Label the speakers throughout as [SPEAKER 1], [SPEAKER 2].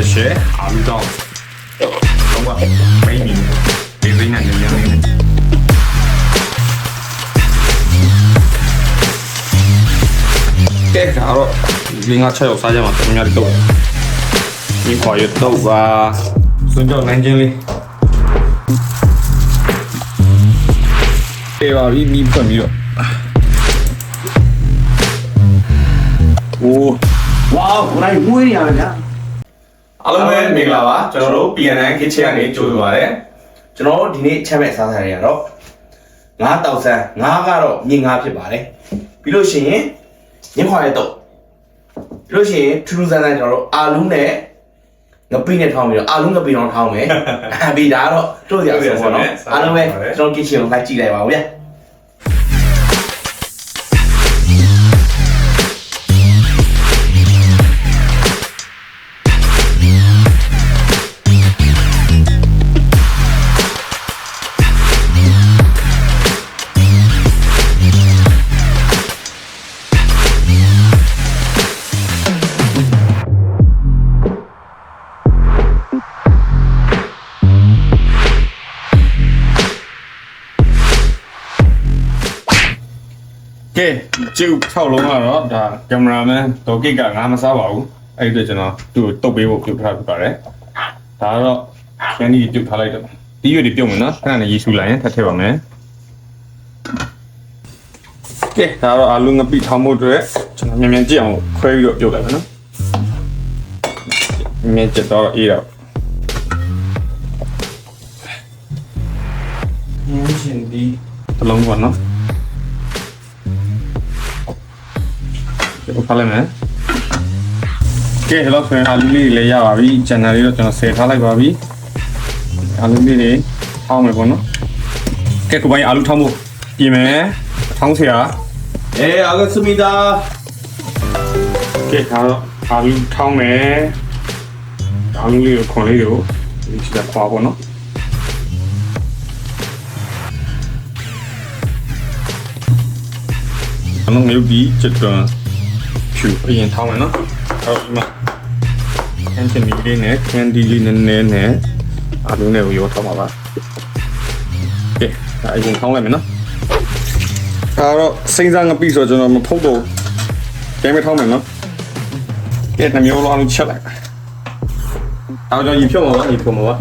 [SPEAKER 1] ကဲသူစပယ်ရှယ်အာလူတော့တော့ကမိမီဒီစိနဲ့ညညလေးနဲ့ကဲဒါတော့လင်းကချက်ရောက်စားကြမှာတမများတော့ဒီခေါ်ရတော့ပါစွန်ကြောင့်နိုင်ချင်းလေးအေးပါပြီဒီဖွင့်ပြီးတော့โอ้
[SPEAKER 2] ဝါးဘိုင်းမွေးနေရမယ်ဗျာ
[SPEAKER 3] အားလုံးပဲမင်္ဂလာပါကျွန်တော်တို့ PNN Kitchen ကနေကြိုဆိုပါရစေ
[SPEAKER 2] ကျွန်တော်တို့ဒီနေ့ချက်မဲ့အစားအစာတွေကတော့ငါးတောက်ဆန်းငါးကတော့မြင့်ငါးဖြစ်ပါတယ်ပြီးလို့ရှိရင်ညခွာရဲတော့ပြီးလို့ရှိရင်ထူးထူးဆန်းဆန်းကျွန်တော်တို့အာလူးနဲ့ငပိနဲ့ထောင်းပြီးတော့အာလူးငပိတော့ထောင်းမယ်အပြီးဒါကတော့တို့စရာဆိုပေါ့နော်အားလုံးပဲကျွန်တော် kitchen ကိုလိုက်ကြည့်လိုက်ပါဦးဗျာ
[SPEAKER 1] ကျုပ်6လုံးကတော့ဒါကင်မရာမန်ဒေါ်ကိတ်ကငါမစားပါဘူးအဲ့ဒီအတွက်ကျွန်တော်သူ့ကိုတုတ်ပေးဖို့ပြုတ်ထားပြပါတယ်ဒါကတော့ကန်ဒီပြုတ်ထားလိုက်တော့တီးရွက်တွေပြုတ်မယ်နော်ခဏနဲ့ရေရှူလိုက်ရင်ထပ်ထည့်ပါမယ်ကဲဒါတော့အာလူငပိထောင်းဖို့အတွက်ကျွန်တော်မြန်မြန်ကြည့်အောင်ခွဲပြီးတော့ပြုတ်လိုက်မယ်နော်မြန်မြန်ကြက်တော့အေးတော့မြင်းရှင်ဒီတစ်လုံးပေါ့နော် ဟုတ်ပါလိမ့်မယ်ကဲဒီလောက်ဆိုရင်အာလူလေးတွေလည်းရပါပြီဂျန်နယ်လေးတော့ကျွန်တော်ဆယ်ထားလိုက်ပါပြီအာလူလေးတွေထောင်းမယ်ပေါ့နော်ကဲကိုပိုင်းအာလူထောင်းဖို့ပြင်မယ်ထောင်းဆရာ
[SPEAKER 2] အဲအာဂတ်စမီတာ
[SPEAKER 1] ကဲဒါတော့အာလူထောင်းမယ်အာလူလေးကိုခွန်လေးတွေကိုဒီချစ်ခွာပေါ့နော်အမေတို့ဒီချက်တော့ ဖြူအရင်ထောင်းမယ်နော်အဲ့တော့ဒီမှာကန်ချင်ဒီလေးနဲ့ကန်ဒီလေးနဲ့နဲ့နဲ့အာလူနဲ့ကိုရောထားပါပါကဲဒါအရင်ထောင်းလိုက်မယ်နော်ဒါတော့စိမ့်စားငပိဆိုတော့ကျွန်တော်မဖုတ်တော့ကဲမထောင်းမယ်နော်ကဲနှမျိုးလုံးချက်လိုက်အောင်ကျွန်တော်ရေဖြုတ်မှာပါရေဖြုတ်မှာပါ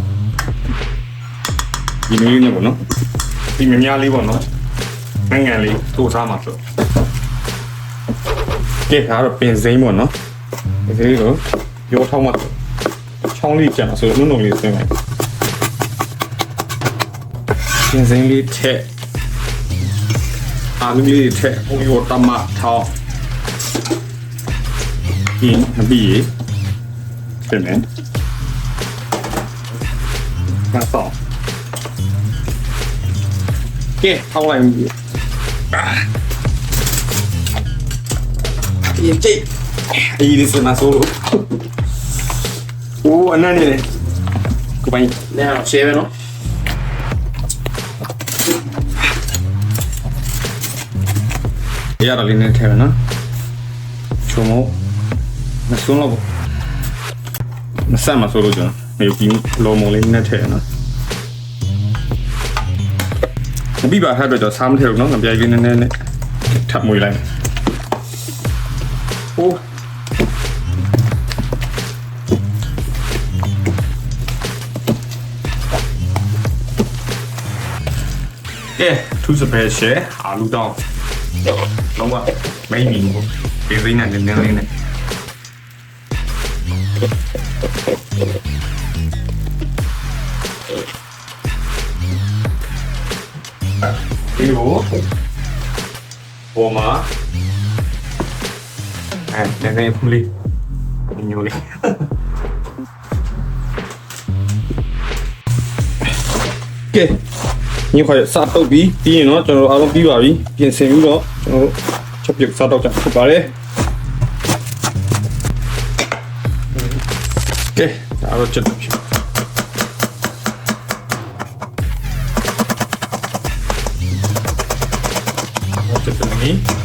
[SPEAKER 1] ဒီမျိုးလေးနဲ့ပေါ့နော်ဒီမြများလေးပေါ့နော်ငငယ်လေးထိုးစားမှာဆို ကဲဒါတော့ပင်စိမ့်ပေါ့နော်ပင်စိမ့်ကိုရောထောင်းမှာချောင်းလေးကျန်ဆိုတော့နုံနုံလေးဆင်းလိုက်ပင်စိမ့်လေးထက်အာလူလေးထက်ဟိုရောတမထောင်းဒီနဘီးပြင်မယ်ငါတော့ကဲထောင်းလိုက် ရင်ကြိတ်အေးဒီစမဆိုလို့အိုးအနမ်းနေလေကိုပိုင်
[SPEAKER 2] နဲရှယ်ပဲနော်
[SPEAKER 1] ရတာလေးနဲ့ထည့်မယ်နော်ချုံမို့မစွန်းတော့ဘူးမဆက်မဆိုလို့ကျွန်တော်ဒီလောမုံလေးနဲ့ထည့်နော်မပြီးပါထားတော့ကျွန်တော်စားမထည့်ဘူးနော်ငပြိုင်လေးနည်းနည်းနဲ့ထပ်မွေးလိုက် အိုးကဲသူစပယ်ရှယ်အာလူတောင်းလုံးဝမိမီဘူးဒီစိနဲ့နည်းန ည်းလေးနဲ့ဒီကိုပေါ်မှာအဲနည်းနည်းဖူးလေးညိုလေးကဲညခွာစတုတ်ပြီးပြီးရင်တော့ကျွန်တော်တို့အားလုံးပြီးပါပြီပြင်ဆင်ပြီးတော့ကျွန်တော်တို့ချက်ပြုတ်စတော့ကြဖြစ်ပါတယ်ကဲဒါတော့ချက်တော့ဖြစ်ဟုတ်တယ်နီ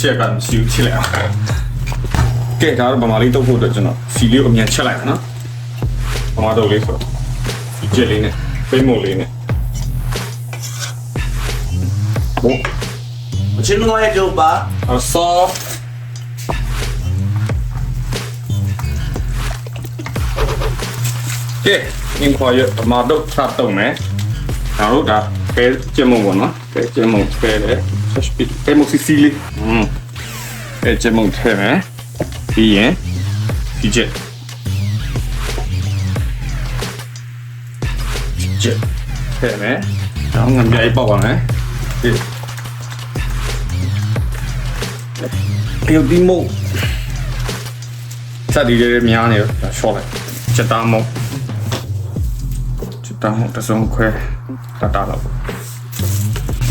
[SPEAKER 1] ချက်ကမရှိဘူးချစ်လိုက်အောင်ကဲဒါတော့ဗမာလေးတုတ်ဖို့အတွက်ကျွန်တော်စီလေးကိုအမြန်ချက်လိုက်နော်ဗမာတုတ်လေးဆိုဒီချက်လေးနဲ့ဖိမုတ်လေးနဲ့ဘို့
[SPEAKER 2] အချင်းလုံးရဲ့ကျုပ်ပါ
[SPEAKER 1] အဆောကဲငင်ခွာရဗမာတုတ်စတုံးမယ်ဒါတို့ဒါကဲကျမုံပေါ့နော်ကဲကျမုံကဲလေဆက်စပစ်ကဲမုစီစီလေး อืมကဲကျမုံထဲမယ်ပြီးရင်ဒီချက်ချက်ထဲမယ်တော့ငါမြိုက်ပေါက်ပါမယ်ဒီတရုတ်ဒီမို့စသ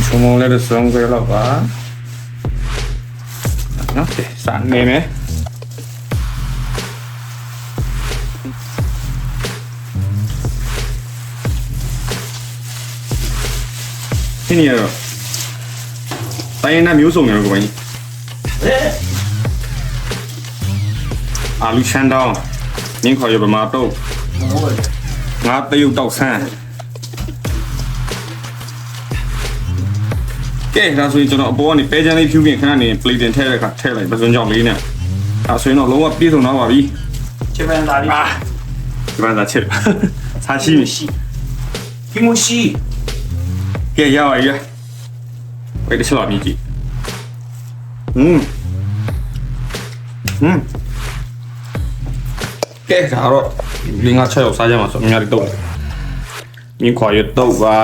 [SPEAKER 1] ည်တွေများနေတော့ရှော့လိုက်ချက်တာမို့ချက်တာမို့တစ်စုံခွဲတတာတော့ချုံမလည်းတစ်စုံခွဲတော့ပါနော်ကဲစနေမယ်ဒီနေ့တော့တိုင်းနေမျိုးစုံနေကိုပိုင်း
[SPEAKER 2] ဟဲ့
[SPEAKER 1] အာလူချန်တောင်းမင်းခေါ်ရဗမာတော့
[SPEAKER 2] ဟုတ်ပါ့
[SPEAKER 1] ငါတရုတ်တောက်ဆန်း ကဲဒါဆိုရင်ကျွန်တော်အပေါ်ကနေပဲချမ်းလေးဖြူပြင်ခဏနေ plate တင်ထည့်တဲ့အခါထည့်လိုက်ပစွန်ကြောင့်လေးနဲ့ဒါဆိုရင်တော့လုံးဝပြည့်စုံတော့ပါပြီ
[SPEAKER 2] ချစ်ပန်သားလေး
[SPEAKER 1] အာဒီမှာသာချစ်စားရှိမရှိ
[SPEAKER 2] ကီမိုရှိ
[SPEAKER 1] ကဲရပါပြီဝေးတစ်ချက်တော့မြည်ကြည့်อืมอืมကဲဒါတော့လင်းကချက်ရောက်စားကြမှာဆိုအများကြီးတော့မြင်းခွာရတော့ပါ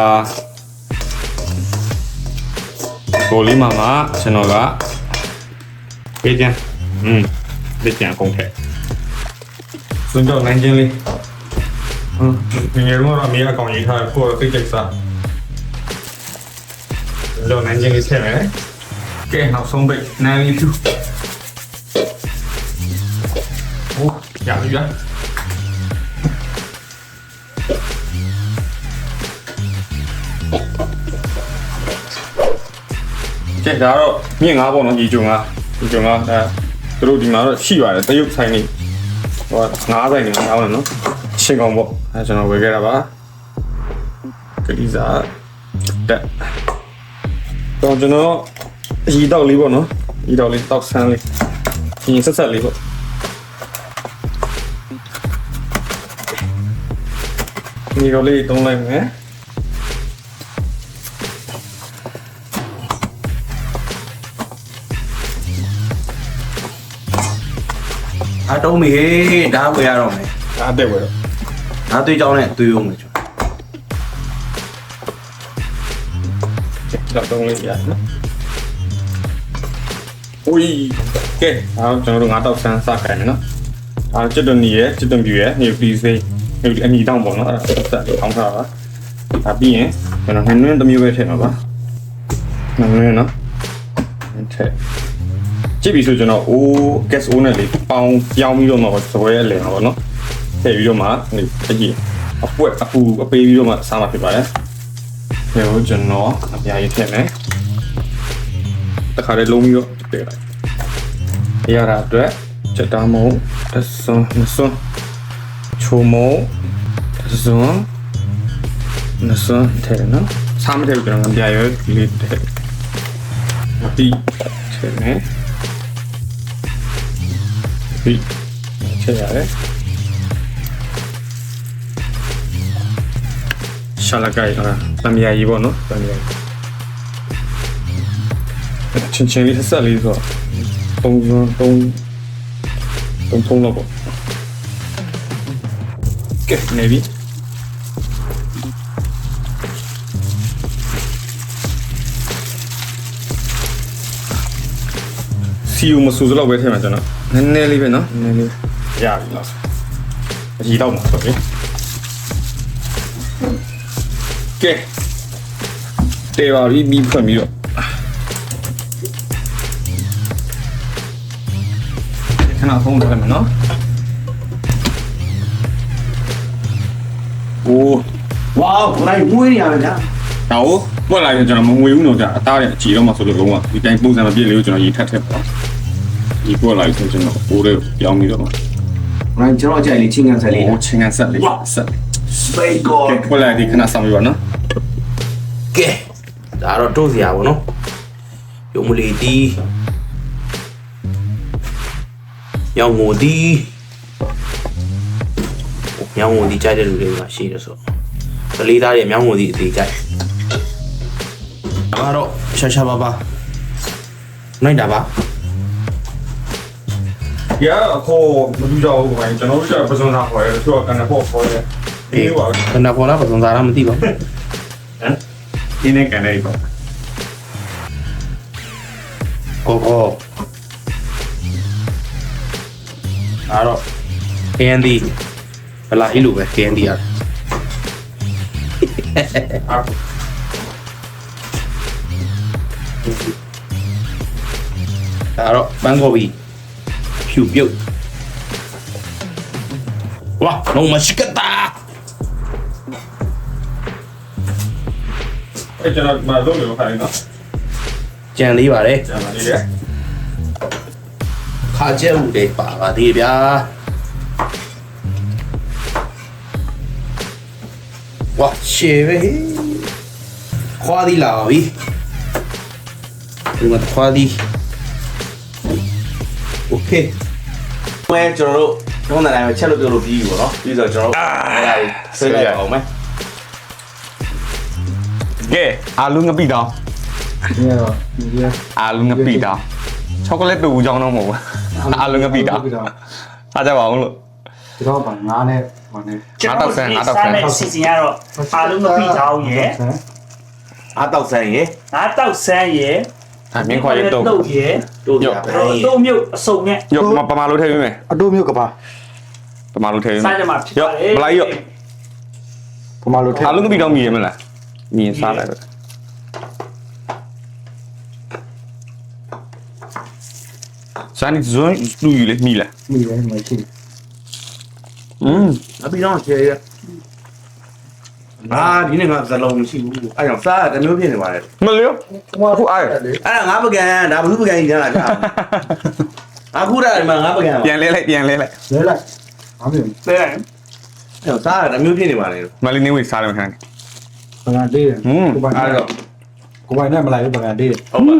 [SPEAKER 1] ကိုလေးမမကျွန်တော်ကပေးကြอืมလက်ကျန်ကုန်ထက်စွန်းတော့နိုင်ချင်းလေးဟမ်ငယ်တော့အမေအကောင်ရေးထားတဲ့ကိုယ်သိကြိုက်စားတော့နိုင်ချင်းလေးဆက်မယ်ကဲနောက်ဆုံးပိတ်နိုင်လေးဖြူဟိုရပြီဗျာ ကဲဒါတော့မြင့်ငါးပေါ့နော်ညီကျုံငါညီကျုံငါအဲသူတို့ဒီမှာတော့ရှိပါတယ်တရုတ်ဆိုင်နေဟိုငါးဆိုင်နေငါးအောင်နော်ရှင်ကောင်ပေါ့အဲကျွန်တော်ဝယ်ခဲ့တာပါကလေးစားတက်တော့ကျွန်တော်ရီတော့လေးပေါ့နော်ရီတော့လေးတောက်ဆန်းလေးညီဆက်ဆက်လေးပေါ့ဒီတော့လေးတုံးလိုက်မယ်
[SPEAKER 2] အတုံးမေဒါဝယ်ရတော့မယ်
[SPEAKER 1] အားတက်ဝယ်တော့
[SPEAKER 2] ဒါသွေးကြောင်းနဲ့သွေးအောင်မယ်ကျွန်
[SPEAKER 1] တော့တုံးလေးရနော်။ဦးကဲအားကျွန်တော်တို့ငါတော့ဆန်းစခိုင်းမယ်နော်။အားကျွတ်တွန်နီရဲ့ကျွတ်တွန်ပြူရဲ့နေပီစေးနေအနီတောင်းပေါ့နော်အဲ့ဒါဆက်ပြီးထောင်းထားပါ။ဒါပြီးရင်ကျွန်တော်နှင်းနှင်းတစ်မျိုးပဲထည့်မှာပါ။နှင်းနှင်းနော်။ထည့် ကြည့်ပြီဆိုကျွန်တော်အိုး gas o နဲ့လေးပေါင်းပြောင်းပြီးတော့မှစပွဲအလင်ပါပေါ့နော်။ထည့်ပြီးတော့မှနေအကြည့်အပွက်အပူအပေးပြီးတော့မှစားမှာဖြစ်ပါတယ်။ဒါကိုကျွန်တော်အပြားကြီးထည့်မယ်။တခါလေးလုံးပြီးတော့ထည့်လိုက်။ရတာအတွက်ချက်သားမုံတစ်စွန်းနှစ်စွန်းချိုမုံတစ်စွန်းနှစ်စွန်းထည့်တယ်နော်။စားမထည့်ဘူးကျွန်တော်အပြားရွယ်လေးထည့်။မပီးထည့်မယ်။ ပြီးထည့်ရတယ်။ရှာလကိုင်အာတမယာကြီးပေါ့နော်တမယာကြီးချင်းချင်းလေးဆက်လေးဆိုတော့သုံးသုံးသုံးသုံးသုံးတော့ပေါ့ကဲနေပြီ စီယူမဆူစလောက်ပဲထည့်မှာကျွန်တော်နည်းနည်းလေးပဲနော်နည်းနည်းလေးရပြီလားအကြီးတော့မှာဆိုပြီကဲတေပါပြီပြီးဖွင့်ပြီးတော့ခဖုန်းထားလိုက်မယ်နော်โอ้
[SPEAKER 2] ဝါဘလိုက်မွေးနေရမယ်ဗျာ
[SPEAKER 1] ဒါကိုပွက်လိုက်ရင်ကျွန်တော်မငွေဘူးတော့ကြာအသားရဲ့အကြည့်တော့မှဆိုလို့လုံးဝဒီတိုင်းပုံစံမပြည့်လေးကိုကျွန်တော်ရေထပ်ထည့်ပါ ဒီပွက်လိုက်ဆိုကျွန်တော်ပိုးလေးပြောင်းပြီးတော့
[SPEAKER 2] ဘလိုက်ကျွန်တော်ကြိုက်လေးချင်းကန်ဆက်လေး
[SPEAKER 1] ဟိုချင်းကန်ဆက်လေးဆက်
[SPEAKER 2] စပိတ်ကော
[SPEAKER 1] ကဲပွက်လိုက်ဒီခဏဆောင်ပြပါနော်
[SPEAKER 2] ကဲဒါတော့တို့စရာပေါ့နော်ယုံမလီတီရောင်ငိုတီရောင်ငိုတီကြိုက်တဲ့လူတွေကရှိတယ်ဆိုကလေးသားတွေရောင်ငိုတီအသေးကြိုက်ဒါကတော့ရှာရှာပါပါနိုင်တာပါ
[SPEAKER 1] ရအခုမလူကြဘူးခင်ဗျကျွန်တော်တို့ကပစုံစာခေါ်ရဲသူကကန်တဲ့ပေါ့ခေါ်ရဲဒီဟို
[SPEAKER 2] ခဏပေါ်လာပစုံစားလားမသိပါဘူး
[SPEAKER 1] ဒီနေ့ကန်တဲ့ပေါ့
[SPEAKER 2] ကိုကိုအဲ့တော့ KND ဘလာဟီလိုပဲ KND ရ
[SPEAKER 1] အာ
[SPEAKER 2] အဲ့တော့ဘန်ကောဘီ ဖြူပြုတ်ဝါလုံးမရှိကတာ
[SPEAKER 1] အဲ့ကျွန်တော်မလုပ်လို့ခိုင်းတော့
[SPEAKER 2] ကြံသေးပါတယ်
[SPEAKER 1] ကျန်ပါသေးတယ်
[SPEAKER 2] ခါကျဲဦးလေးပါပါသေးဗျာဝါရှေပဲခွာဒီလာပြီဒီမှာခွာဒီ โอเคမဲကျွန်တော်တို့ထုံးတဲ့တိုင်းပဲချက်လို့ပြောလို့ပြီးပြီပေါ့နော်ပြီးတော့ကျွန်တော်တို့အဲ့ဒါကြီးဆွဲလိုက်အောင်မယ်
[SPEAKER 1] ကဲအာလူငပိတောင်း
[SPEAKER 4] ဒီကတော့ဒီက
[SPEAKER 1] အာလူငပိတောင်းချောကလက်တူကြောင်းတော့မဟုတ်ဘူးအာလူငပိတောင်းအားကြပါအောင်လို့
[SPEAKER 4] ဒီတော့ဗာငါးနဲ့ဗာနဲ့
[SPEAKER 1] ငါတောက်ဆန်းငါတောက်ဆန်း
[SPEAKER 5] တဲ့စီစဉ်ရတော့အားလုံးမပြီးတောင်းရယ်
[SPEAKER 4] ဆန်း
[SPEAKER 2] အားတောက်ဆန်းရေ
[SPEAKER 5] ငါတောက်ဆန်းရယ်
[SPEAKER 1] အမင်းခွာရတော့
[SPEAKER 5] တုတ်ရယ်
[SPEAKER 2] တို့ရ
[SPEAKER 5] တို့မြုပ်အစုံနဲ့
[SPEAKER 1] ရောပမာလို့ထည့်ပေးမယ်
[SPEAKER 4] အတိုးမျိုးကပါ
[SPEAKER 1] ပမာလို့ထည့်ပေးမ
[SPEAKER 5] စား
[SPEAKER 1] ယ်
[SPEAKER 5] ကြမှာဖြစ်
[SPEAKER 1] ရော
[SPEAKER 5] ပါတယ်
[SPEAKER 1] ဘလိုက်ရော
[SPEAKER 4] ပမာလို့ထည့်
[SPEAKER 1] အာလူငပိတောင်းမြည်ရမလားမြင်စားလိုက်ပဲစမ်းဇွန်းလူယူလေမိလား
[SPEAKER 4] မိတယ်မရှိ
[SPEAKER 1] อืม
[SPEAKER 2] အပြီးတော့ချေရ အာဒီနေ့ငါဇလုံးမရှိဘူးအဲ့ကြောင့်စားတမျိုးဖြစ်နေပါတယ်
[SPEAKER 1] မလျောအခုအားရ
[SPEAKER 2] အဲ့ဒါငါပကံဒါဘူးပကံကြီးညာကြာအခုဒါဒီမှာငါပကံ
[SPEAKER 1] ပြန်လဲလိုက်ပြန်လဲလိုက်
[SPEAKER 4] လဲလိုက်အားမျိုး
[SPEAKER 5] လဲ
[SPEAKER 2] အဲ့ကြောင့်စားတမျိုးဖြစ်နေပါတယ်
[SPEAKER 1] မလေးနေဝေးစားတယ်မခံ
[SPEAKER 4] ပကံတေးတယ်
[SPEAKER 1] ဟွန်း
[SPEAKER 4] ကိုပိုင်
[SPEAKER 2] အဲ့
[SPEAKER 4] နဲ့
[SPEAKER 2] တော့
[SPEAKER 4] ကိုပိုင်နဲ့မလိုက်ဘူးပကံတေးတယ်
[SPEAKER 2] ဟုတ်ပါ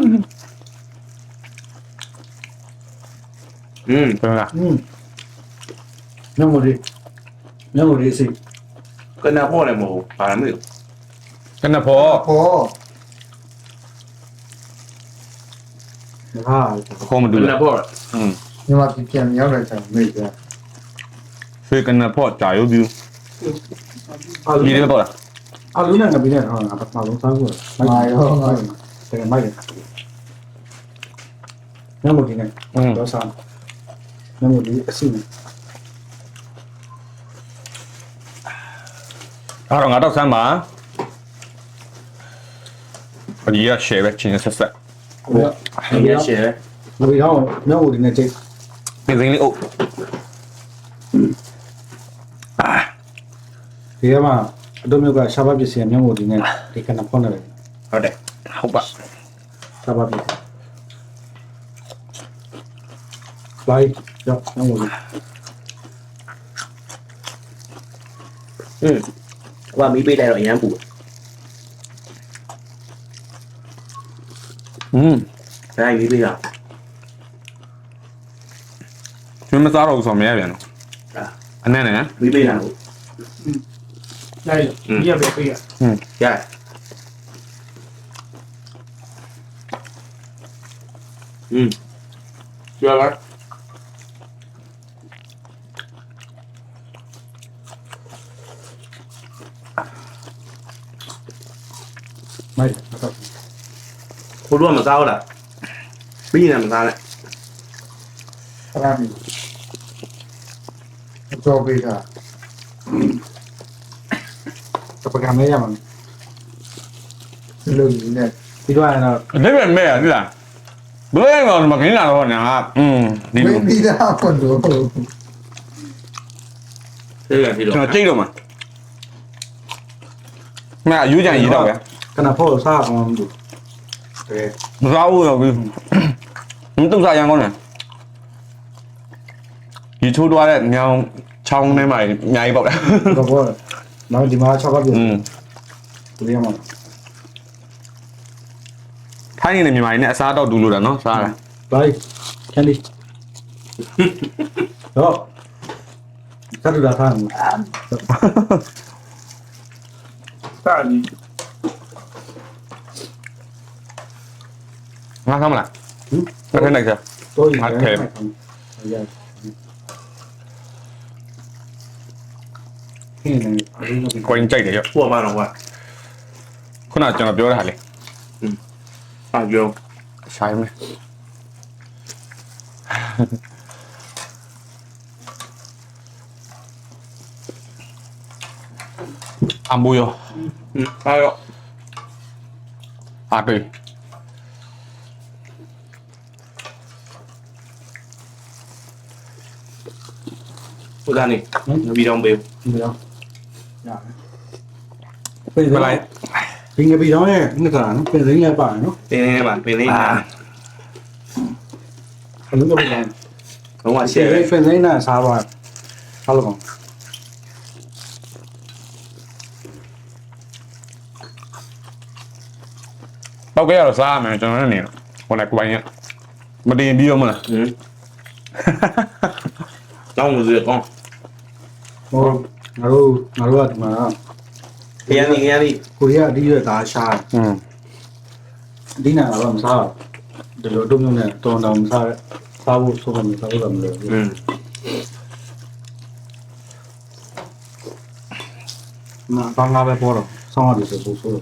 [SPEAKER 2] อืม
[SPEAKER 1] ပြန်လား
[SPEAKER 4] อืมညမို့ဒီညမို့ဒီစိ
[SPEAKER 2] ကနပေါ်လ 끝나고 뭐 바람을 끝
[SPEAKER 1] 나고 어.
[SPEAKER 4] 아, 홈
[SPEAKER 1] 둘러 끝
[SPEAKER 2] 나
[SPEAKER 1] 고
[SPEAKER 2] 응 이
[SPEAKER 1] 마 비
[SPEAKER 4] 키면 열을 잘 내 지. ซื้อกันนะ
[SPEAKER 1] พ่อจ่ายวิว 아, มีได้ป่ะ
[SPEAKER 4] ล่ะ 아, 루나 나 비 냐. 아, 아까 막 농사 고. 아이 고, 아이 고. 되게 많 이. 너무
[SPEAKER 1] 기 네.
[SPEAKER 4] 응. 여 사. 너무 리 쓰 네.
[SPEAKER 1] အဲ့တော့ငါတော့ဆမ်းပါအကြီးရ share ပဲချင်းဆက်ဆက်
[SPEAKER 4] ဟို
[SPEAKER 2] ဒီရရှယ်
[SPEAKER 4] ငပိဟောညမို့ဒီနဲ့ချိန်
[SPEAKER 1] နေစင်းလေးအုပ်
[SPEAKER 4] ဒီကမှာအတိုးမျိုးကရှားပါပစ္စည်းညမို့ဒီနဲ့ဒီကနဖုန်းနဲ့
[SPEAKER 2] ဟုတ်တယ်
[SPEAKER 1] ဟုတ်ပါ
[SPEAKER 4] ရှားပါပစ္စည်းလိုက်ရောညမို့ဒီ
[SPEAKER 2] อืม ဟိုကမီးပေးလိုက်တော့အရန်ပူ
[SPEAKER 1] อืม
[SPEAKER 2] ဒါမီးပေးတာ
[SPEAKER 1] ကျွေးမစားတော့ဘူးဆိုတော့မရပြန်တော့
[SPEAKER 2] ဒါ
[SPEAKER 1] အနက်နဲ့
[SPEAKER 2] မီးပေးတာဟုတ်
[SPEAKER 5] လိုက်ရပဲပြရ
[SPEAKER 2] ရอืมရပါ
[SPEAKER 4] မိုက်
[SPEAKER 2] ကိုတို့ကမစားဘူးလားပြီးရင်မစားနဲ့
[SPEAKER 4] ဖရာမီတော့ပေးတာတပကံမဲရမှာလို့ဒီနဲ့ဒီတော့ကတော့
[SPEAKER 1] အနက်ပဲမဲ့ရဒီလားဘယ်လိုလဲမကင်းလာတော့ညာอืมဒီ
[SPEAKER 4] မ
[SPEAKER 1] လို
[SPEAKER 4] င်းပြီးသားကွန်တော့
[SPEAKER 2] သေးတယ်ဒီလို
[SPEAKER 1] ကျွန်တော်ကြိတ်တော့မှာမအယူကြံရေးတော့ပဲ
[SPEAKER 4] ခဏဖို့စားအောင်လို့အဲ
[SPEAKER 1] မစားဘူးတော့ဘူးမတူစားရန်ကောင်းတယ်ဒီချိုးသွားတဲ့ညောင်ချောင်းထဲမှာအများကြီးပေါက်တယ်
[SPEAKER 4] တော့ဘောနောက်ဒီမှာ6ကပြ
[SPEAKER 1] อืม
[SPEAKER 4] ပြရမှာ
[SPEAKER 1] ထိုင်းနေမြန်မာနေနဲ့အစားတော့ဒူလို့တာနော်စားတာ
[SPEAKER 4] ဘိုင်ကန်ဒီတော့စတူဒါထားမှာ
[SPEAKER 5] တာကြီး
[SPEAKER 1] ငါစားမလားဟင်မထိုင်နိုင်စား
[SPEAKER 4] တော့ရ
[SPEAKER 1] ဟုတ်ကဲ့
[SPEAKER 4] ရခင်းနေအရင်က
[SPEAKER 1] ကိုင်းကြိုက်တယ်ရော
[SPEAKER 2] ပို့မှာတော့ကွာ
[SPEAKER 1] ခုနကကျွန်တော်ပြောတဲ့ဟာလေ
[SPEAKER 2] အာပြော
[SPEAKER 1] ဆိုင်မယ်အမိုးရော
[SPEAKER 2] ဟင်းအားရော
[SPEAKER 1] အားတွေ့
[SPEAKER 2] ဥဒန်းနေငဘီတောင်ပေး
[SPEAKER 4] ဒီတော့ရတယ်ပြင်
[SPEAKER 1] မလိုက်
[SPEAKER 4] ဘင်္ဂပီတော့ရဲ့နှစ်ကနော်ပြင်စင်းလည်းပါတယ်နော်
[SPEAKER 2] ပင်းလေးမှာပင်းလေးနာ
[SPEAKER 4] အလုံးတော့ပြ င်
[SPEAKER 2] လုံးဝရှ
[SPEAKER 4] ပြင်
[SPEAKER 2] ယ်ပဲ
[SPEAKER 4] စင်းနဲ့စားပါဟာလို့ကော
[SPEAKER 1] ပောက်ကြရတော့စားရမယ်ကျွန်တော်လည်းနေတော့ဟိုလည်းကိုပိုင်ရမတင်ပြီးတော့မလား
[SPEAKER 2] ဟင်းတောင်းလို့ရကောင်း
[SPEAKER 4] ဟိုငါတို့ငါတို့ကဒီမှာ
[SPEAKER 2] ခရမ်းနေခရမ်းနေ
[SPEAKER 4] ကိုရီးယားအတီးရတာရှား
[SPEAKER 1] อืม
[SPEAKER 4] ဒီနာကတော့မစားဒီလိုတုံးတုံးနဲ့တော်တော်မစားစားဖို့ဆိုတော့မစားလို့မလို့
[SPEAKER 2] ဟင်း
[SPEAKER 4] မဘာငါပဲပေါ်တော့ဆောင်းရတယ်ဆိုဆိုဆို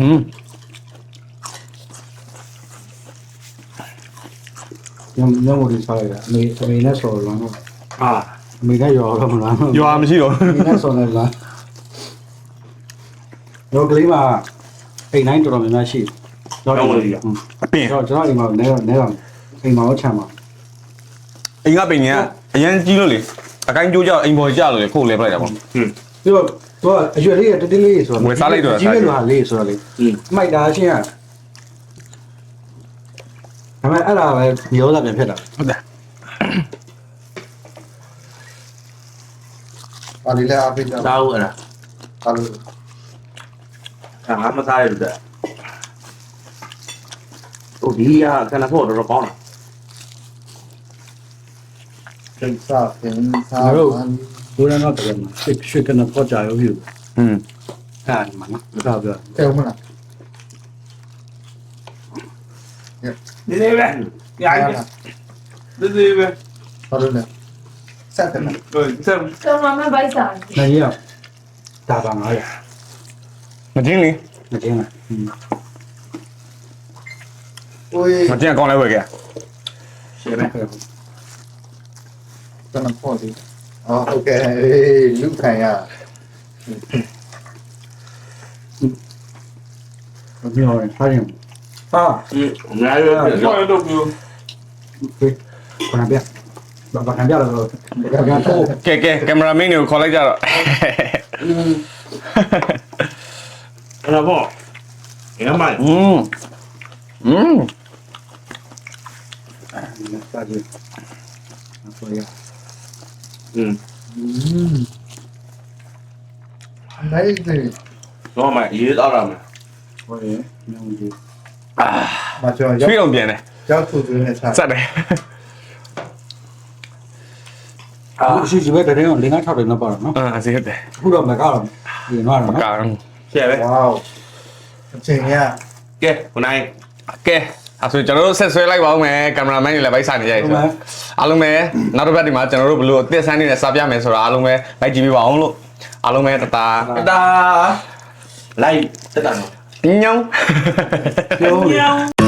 [SPEAKER 1] อืม
[SPEAKER 4] ညညမို့ဒီစားရအမေအမေနဲ့ဆော်လောင်းတော့
[SPEAKER 2] အာ
[SPEAKER 4] အမေကရောတော့မလား
[SPEAKER 1] ရွာမရှိတော့
[SPEAKER 4] အမေနဲ့ဆော်နေလားတော့ကလေးမှာအိမ်တိုင်းတော်တော်များများရှိတော့
[SPEAKER 1] အပင်
[SPEAKER 4] တော့ကျွန်တော်အိမ်မှာနဲနဲတော့အိမ်မှာတော့ချမ်းပါ
[SPEAKER 1] အိမ်ကပင်ကြီးကအရန်ကြီးလို့လေအကိုင်းကျိုးကြအိမ်ပေါ်ကြလို့လေခိုးလဲပလိုက်တာပေါ့
[SPEAKER 4] ပြီးတော့သူကအရွယ်လေးတတိလေးဆိုတော့ကြီးမြတ်လာလေးဆိုတော့လေ
[SPEAKER 2] ဟင်း
[SPEAKER 4] မိုက်တာချင်းอ่ะ ဒါပေမဲ့အဲ့ဒါပဲမျိုးသားပြန်ဖြစ်တာ
[SPEAKER 1] ဟုတ်တယ်
[SPEAKER 6] ပါလီလာအပိတာ
[SPEAKER 2] စားဦးအဲ့ဒါ
[SPEAKER 6] ပါလို့
[SPEAKER 2] အာငါမစားရလို့တဲ့ဟိုဒီကကနဖို့တော့ကောင်းလား
[SPEAKER 6] ကိစ္စပင်စား
[SPEAKER 4] ဘိုးရတော့တယ်မှာရှစ်ရှစ်ကနေပေါ်ကြရောပြီ
[SPEAKER 1] อืม
[SPEAKER 4] အဲ့ဒါမှနော်ဒါပြော
[SPEAKER 6] တဲမလား
[SPEAKER 5] ဒီလေးပဲရိုက်ဒီလေးပဲ
[SPEAKER 6] ပါလို့လဲဆက်တယ်လား
[SPEAKER 5] ဟိုစံ
[SPEAKER 7] ကျောင်းမှာဗိုက်စားတယ်
[SPEAKER 4] နိုင်ရဒါပါငါရ
[SPEAKER 1] မချင်းလေ
[SPEAKER 4] မကျင်းလား
[SPEAKER 6] โอ้ย
[SPEAKER 1] မချင်းအကောင်းလဲဝယ်ခဲ့
[SPEAKER 2] ရှယ်ပဲ
[SPEAKER 6] ตอนนั้นพอดีอ๋อโอเคลูกแข่งอ่ะ
[SPEAKER 4] မပြောရင်ဟာရင် ဟာ
[SPEAKER 2] ဟင်းအများကြီးပဲ
[SPEAKER 5] ကျော်တော့ဘူး
[SPEAKER 4] ခဏပြဘာဘာခံကြတော့ဘာခံတော့
[SPEAKER 1] ကဲကဲကင်မရာမင်းတွေကိုခေါ်လိုက်ကြတော့
[SPEAKER 2] အဲ့ဒါပေါ့ငါမိုက်
[SPEAKER 1] อืมอืม
[SPEAKER 4] စာကြည့်ဆိုရ
[SPEAKER 2] ဟင်း
[SPEAKER 6] อืมไม่สิ
[SPEAKER 2] တော့မှရေးတော့ရမယ်
[SPEAKER 4] ဟိုရညောင်းကြ အာ
[SPEAKER 6] မကျွန်တော်
[SPEAKER 1] ရွှေရောက်အောင်ပြန်တယ်
[SPEAKER 6] ရောက်သူတွေနဲ့စား
[SPEAKER 1] စက်တယ်
[SPEAKER 4] အာအခုရှိရှိပဲတရင်တော့၄၅၆တရင်တော့ပါတော့နော်
[SPEAKER 1] အာဈေးဟုတ်တယ်
[SPEAKER 4] အခုတော့မကတော့ဒီတော့
[SPEAKER 1] တော့
[SPEAKER 4] နော်
[SPEAKER 1] ကာ
[SPEAKER 2] ရှယ်ပဲ
[SPEAKER 6] ဝေါအချိန်ရ
[SPEAKER 2] ကဲခုနိုင်
[SPEAKER 1] ကဲအဲ့ဆိုကျွန်တော်တို့ဆက်ဆွဲလိုက်ပါဦးမယ်ကင်မရာမန်တွေလည်းဗိုက်ဆိုင်နေကြရည်ဆိုအားလုံးပဲနောက်တစ်ပတ်ဒီမှာကျွန်တော်တို့ဘလို့အသက်ဆန်းနေနဲ့စပြမယ်ဆိုတာအားလုံးပဲလိုက်ကြည့်ပေးပါအောင်လို့အားလုံးပဲတတာ
[SPEAKER 2] တာလိုက်တက်တာနော်
[SPEAKER 1] ညောင်း
[SPEAKER 4] ပြော
[SPEAKER 5] ညောင်း